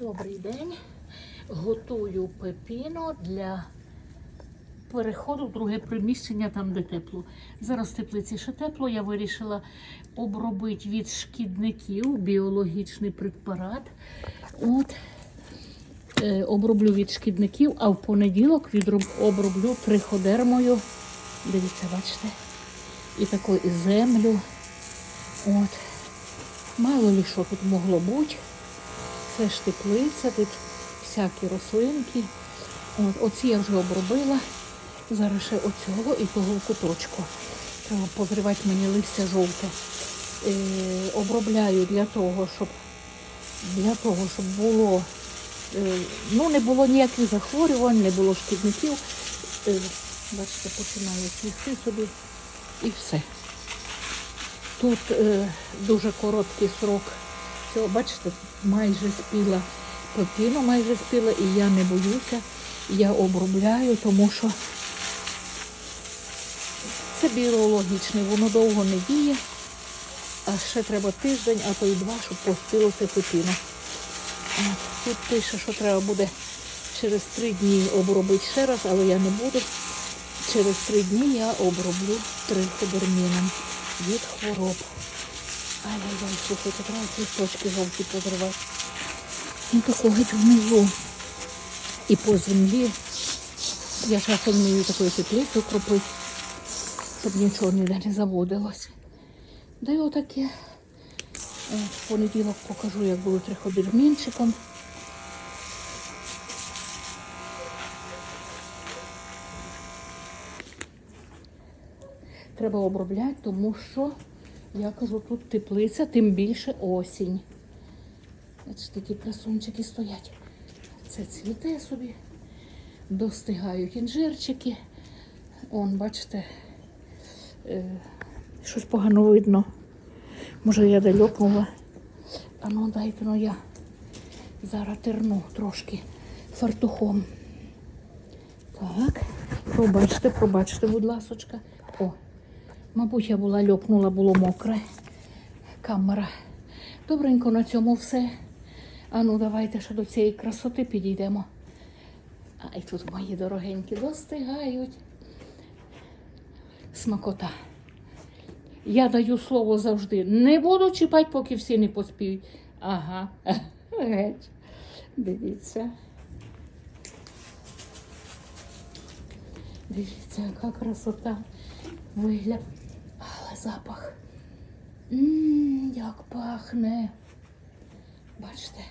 Добрий день. Готую пепіно для переходу в друге приміщення, там де тепло. Зараз в теплиці ще тепло. Я вирішила обробити від шкідників біологічний препарат. От. Е, оброблю від шкідників, а в понеділок відроб, оброблю триходермою. Дивіться, бачите? І таку землю. От. Мало ли що тут могло бути. Це ж теплиця, тут всякі рослинки. От, оці я вже обробила. Зараз ще оцього і того куточку. Треба позривати мені листя жовте. Е, обробляю для того, щоб для того, щоб було, е, ну, не було ніяких захворювань, не було шкідників. Е, бачите, починає цвісти собі і все. Тут е, дуже короткий срок цього, бачите, майже спіла пепіно, майже спіла, і я не боюся. Я обробляю, тому що це біологічне, воно довго не діє, а ще треба тиждень, а то й два, щоб поспіло це Тут пише, що треба буде через три дні обробити ще раз, але я не буду. Через три дні я оброблю триходерміном від хвороб. Ай-яй-яй, слухайте, треба листочки жовті позривати. Тако геть внизу. І по землі. Я часом вмію такою теплицю кропити, щоб нічого ніде не заводилось. Да й отаке. От, в понеділок покажу, як буду триходермінчиком. Треба обробляти, тому що я кажу, тут теплиця, тим більше осінь. Бачите, такі красунчики стоять. Це цвіте собі, достигають інжирчики. Он, бачите, е, щось погано видно. Може я дальопнула. А ну дайте ну я зараз терну трошки фартухом. Так, пробачте, пробачте, будь ласочка. О, мабуть, я була льопнула, було мокре. Камера. Добренько на цьому все. А ну давайте ще до цієї красоти підійдемо. А і тут мої дорогенькі достигають. Смакота. Я даю слово завжди. Не буду чіпати, поки всі не поспіють. Ага. Геть. Дивіться. Дивіться, яка красота. Вигляд. Запах. Ммм, як пахне. Бачите?